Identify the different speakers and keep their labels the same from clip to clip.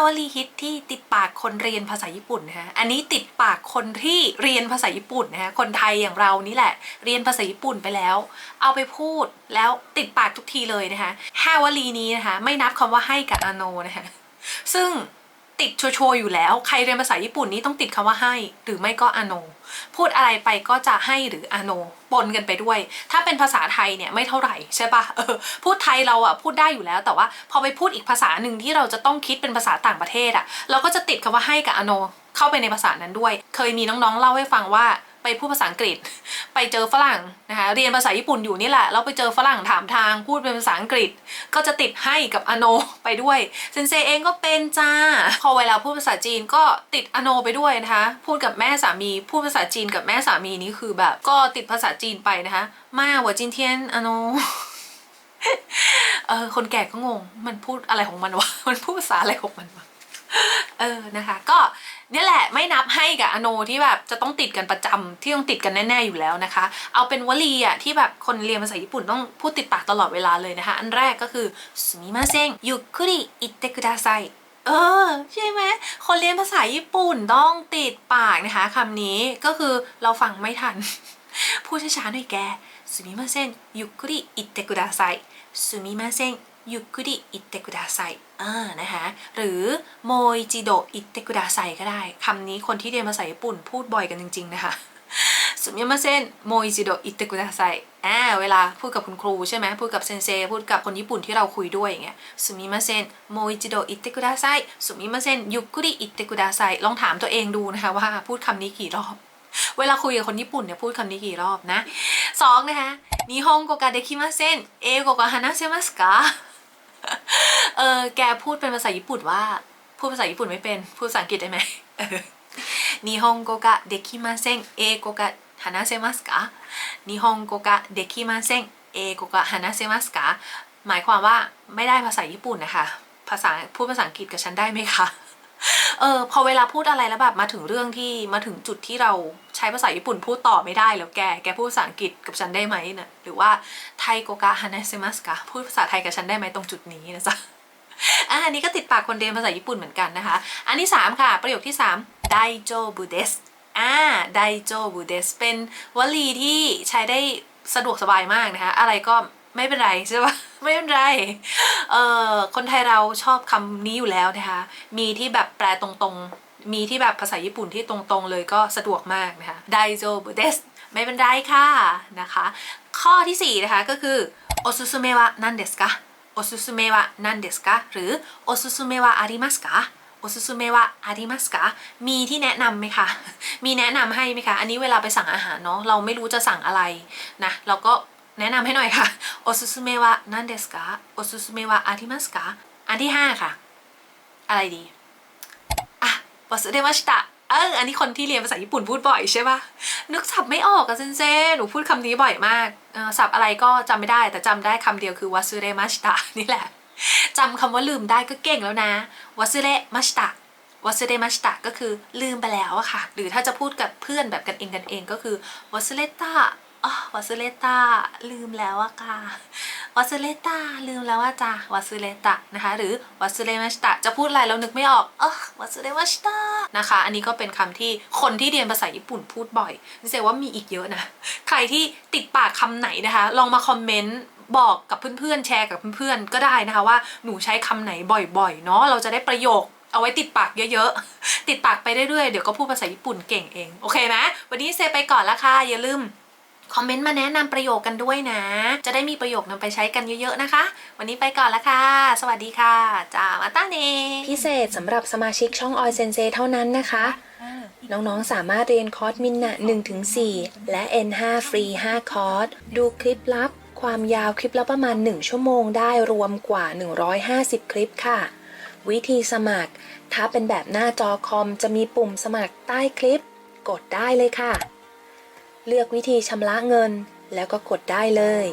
Speaker 1: าวลีฮิตที่ติดปากคนเรียนภาษาญี่ปุ่นนะคะอันนี้ติดปากคนที่เรียนภาษาญี่ปุ่นนะคะคนไทยอย่างเรานี่แหละ เรียนภาษาญี่ปุ่นไปแล้ว เอาไปพูดแล้วติดปากทุกทีเลยนะคะห้าวลีนี้นะคะไม่นับคำว่าให้กับอาโนนะคะซึ่ง ติดชัวร์อยู่แล้ว ใครเรียนภาษาญี่ปุ่นนี้ต้องติดคำว่าให้ หรือไม่ก็อโน พูดอะไรไปก็จะให้หรืออโนปนกันไปด้วย ถ้าเป็นภาษาไทยเนี่ยไม่เท่าไหร่ใช่ปะเออพูดไทยเราอะพูดได้อยู่แล้ว แต่ว่าพอไปพูดอีกภาษาหนึ่งที่เราจะต้องคิดเป็นภาษาต่างประเทศอะเราก็จะติดคำว่าให้กับอโน เข้าไปในภาษานั้นด้วย เคยมีน้องๆเล่าให้ฟังว่า ไปพูดภาษาอังกฤษ ไปเจอฝรั่งนะคะเรียนภาษาญี่ปุ่นอยู่นี่แหละแล้วไปเจอฝรั่งถามทางพูดเป็นภาษาอังกฤษ ก็จะติดให้กับอโนไปด้วยเซนเซเองก็เป็นจ้าพอเวลาพูดภาษาจีนก็ติดอโนไปด้วยนะคะพูดกับแม่สามีพูดภาษาจีนกับแม่สามีนี่คือแบบ ก็ติดภาษาจีนไปนะคะมาว่าจินเทียนอโนเออคนแก่ก็งง มันพูดอะไรของมันวะ มันพูดภาษาอะไรของมันวะ เออนะคะ ก็เนี่ยแหละไม่นับให้กับอโนที่แบบจะต้องติดกันประจำที่ต้องติดกันแน่ๆอยู่แล้วนะคะ เอาเป็นวลีอะที่แบบคนเรียนภาษาญี่ปุ่นต้องพูดติดปากตลอดเวลาเลยนะคะ อันแรกก็คือสุมิมาเซงยุคุริอิเตคุดาไซเออใช่ไหมคนเรียนภาษาญี่ปุ่นต้องติดปากนะคะคำนี้ก็คือเราฟังไม่ทัน พูดช้าๆหน่อยแกสุมิมาเซนยุคุริอิเตคุดาไซสุมิมาเซนยุคุริอิเตคุดาไซ いอ่านะคะหรือโมอิจิโดอิเตกุดาไซก็ได้คำนี้คนที่เรียนภาษาญี่ปุ่นพูดบ่อยกันจริงๆนะคะสุมิมาเซนโมอิจิโดอิเตกุดาไซอ่าเวลาพูดกับคุณครูใช่ไหมพูดกับเซนเซพูดกับคนญี่ปุ่นที่เราคุยด้วยอย่างเงี้ยสุมิมาเซนโมอิจิโดอิเตกุดาไซสุมิมาเซนยุกุริอิเตกุดาไซลองถามตัวเองดูนะคะว่าพูดคำนี้กี่รอบ เวลาคุยกับคนญี่ปุ่นเนี่ยพูดคำนี้กี่รอบนะสองนะคะนิฮงโกกะเดคิมาเซนเอโกกะฮานาเซมัสกะ เออแกพูดเป็นภาษาญี่ปุ่นว่า พูดภาษาญี่ปุ่นไม่เป็น พูดภาษาอังกฤษได้ไหมนิฮงโกกะเดคิมาเซงเอโกกะฮานาเซมัสกะนิฮงโกกะเดคิมาเซงเอโกกะฮานาเซมัสกะหมายความว่าไม่ได้ภาษาญี่ปุ่นนะคะ ภาษาพูดภาษาอังกฤษกับฉันได้ไหมคะ เออพอเวลาพูดอะไรแล้วแบบมาถึงเรื่องที่มาถึงจุดที่เรา ช้ภาษาญี่ปุ่นพูดต่อไม่ได้แล้วแก แกพูดภาษาอังกฤษกับฉันได้ไหมนะหรือว่าไทโกกะฮานาเซมัสกะพูดภาษาไทยกับฉันได้ไหมตรงจุดนี้นะจ๊ะอะอันนี้ก็ติดปากคนเรียนภาษาญี่ปุ่นเหมือนกันนะคะ อันที่ 3 ค่ะ ประโยคที่3ไดโจบุเดสอ่าไดโจบุเดสเป็นวลีที่ใช้ได้สะดวกสบายมากนะคะ อะไรก็ไม่เป็นไรใช่ปะไม่เป็นไร เอ่อ คนไทยเราชอบคำนี้อยู่แล้วนะคะ มีที่แบบแปลตรงๆ มีที่แบบภาษาญี่ปุ่นที่ตรงๆเลยก็สะดวกมากนะคะไดโจบุเดสไม่เป็นไรค่ะนะคะ ข้อทีสี่4นะคะก็คือโอซุซุเมะวะนันเดสกะโอซุซุเมวะนันเดสกะหรือโอซุซุเมะวะอาริมัสกะโอซุซุเมวะอาริมัสกะมีที่แนะนำไหมคะ มีแนะนำให้ไหมคะ อันนี้เวลาไปสั่งอาหารเนาะเราไม่รู้จะสั่งอะไรนะเราก็แนะนำให้หน่อยค่ะโอซุซุเมะวะนันเดสกะโอซุซุเมวะอาริมัสกะอันที่ห้าค่ะ อะไรดี อะวาสุเดมาชิตะเอออันนี้คนที่เรียนภาษาญี่ปุ่นพูดบ่อยใช่ปะนึกศัพท์ไม่ออกอะเซนเซหนูพูดคำนี้บ่อยมากศัพท์อะไรก็จำไม่ได้แต่จำได้คำเดียวคือวาสุเดมาชิตะนี่แหละจำคำว่าลืมได้ก็เก่งแล้วนะวาสุเดมาชิตะวาสุเดมาชิตะก็คือลืมไปแล้วอะค่ะ หรือถ้าจะพูดกับเพื่อนแบบกันเองกันเองก็คือวาสุเลตาอ๋อวาสุเลตาลืมแล้วอะค่ะ วาซูเลตาลืมแล้วว่าจ้าวาซูเลตะนะคะ หรือวาซูเลมาชิตะจะพูดอะไรแล้วนึกไม่ออกเออวาซูเลมาชิตะนะคะ อันนี้ก็เป็นคำที่คนที่เรียนภาษาญี่ปุ่นพูดบ่อยนี่แสดงว่ามีอีกเยอะนะ ใครที่ติดปากคำไหนนะคะ ลองมาคอมเมนต์บอกกับเพื่อนๆ แชร์กับเพื่อนๆ ก็ได้นะคะว่าหนูใช้คำไหนบ่อยๆ เนาะเราจะได้ประโยคเอาไว้ติดปากเยอะๆ ติดปากไปเรื่อยๆ เดี๋ยวก็พูดภาษาญี่ปุ่นเก่งเอง โอเคไหมวันนี้เซไปก่อนละค่ะ อย่าลืม คอมเมนต์มาแนะนำประโยคกันด้วยนะ จะได้มีประโยคนำไปใช้กันเยอะๆนะคะ วันนี้ไปก่อนละค่ะ สวัสดีค่ะจ้ามาตาเน
Speaker 2: พิเศษสำหรับสมาชิกช่องออยเซนเซเท่านั้นนะคะน้องๆ สามารถเรียนคอร์สมินนะ1-4 และ N5 ฟรี 5 คอร์ส ดูคลิปลับ ความยาวคลิปละประมาณ 1 ชั่วโมงได้รวมกว่า 150 คลิปค่ะ วิธีสมัคร ถ้าเป็นแบบหน้าจอคอมจะมีปุ่มสมัครใต้คลิป กดได้เลยค่ะ เลือกวิธีชำระเงินแล้วก็กดได้เลย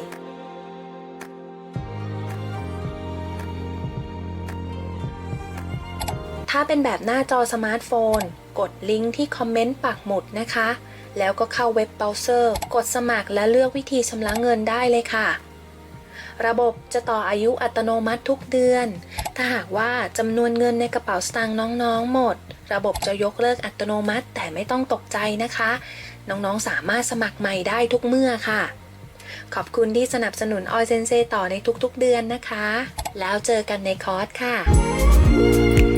Speaker 2: ถ้าเป็นแบบหน้าจอสมาร์ทโฟน กดลิงก์ที่คอมเมนต์ปักหมุดนะคะ แล้วก็เข้าเว็บเบราว์เซอร์ กดสมัครและเลือกวิธีชำระเงินได้เลยค่ะ
Speaker 1: ระบบจะต่ออายุอัตโนมัติทุกเดือน ถ้าหากว่าจำนวนเงินในกระเป๋าสตางค์น้องๆหมด ระบบจะยกเลิกอัตโนมัติแต่ไม่ต้องตกใจนะคะ น้องๆสามารถสมัครใหม่ได้ทุกเมื่อค่ะ ขอบคุณที่สนับสนุนออยเซนเซต่อในทุกๆเดือนนะคะ แล้วเจอกันในคอร์สค่ะ